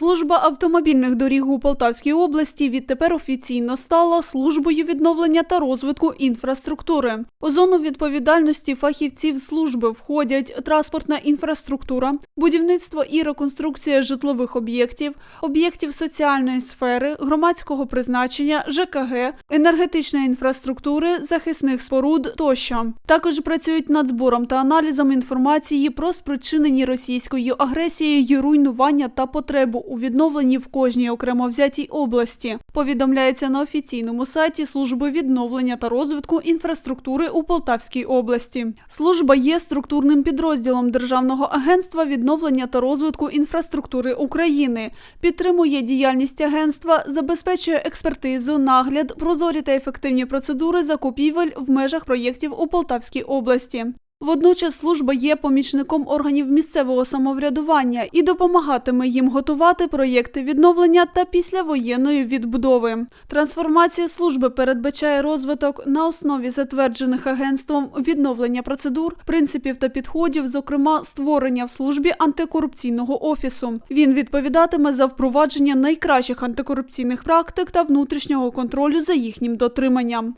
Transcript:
Служба автомобільних доріг у Полтавській області відтепер офіційно стала службою відновлення та розвитку інфраструктури. У зону відповідальності фахівців служби входять транспортна інфраструктура, будівництво і реконструкція житлових об'єктів, об'єктів соціальної сфери, громадського призначення, ЖКГ, енергетичної інфраструктури, захисних споруд тощо. Також працюють над збором та аналізом інформації про спричинені російською агресією руйнування та потребу у відновленні в кожній окремо взятій області. Повідомляється на офіційному сайті служби відновлення та розвитку інфраструктури у Полтавській області. Служба є структурним підрозділом Державного агентства відновлення та розвитку інфраструктури України, підтримує діяльність агентства, забезпечує експертизу, нагляд, прозорі та ефективні процедури закупівель в межах проєктів у Полтавській області. Водночас служба є помічником органів місцевого самоврядування і допомагатиме їм готувати проєкти відновлення та післявоєнної відбудови. Трансформація служби передбачає розвиток на основі затверджених агентством відновлення процедур, принципів та підходів, зокрема створення в службі антикорупційного офісу. Він відповідатиме за впровадження найкращих антикорупційних практик та внутрішнього контролю за їхнім дотриманням.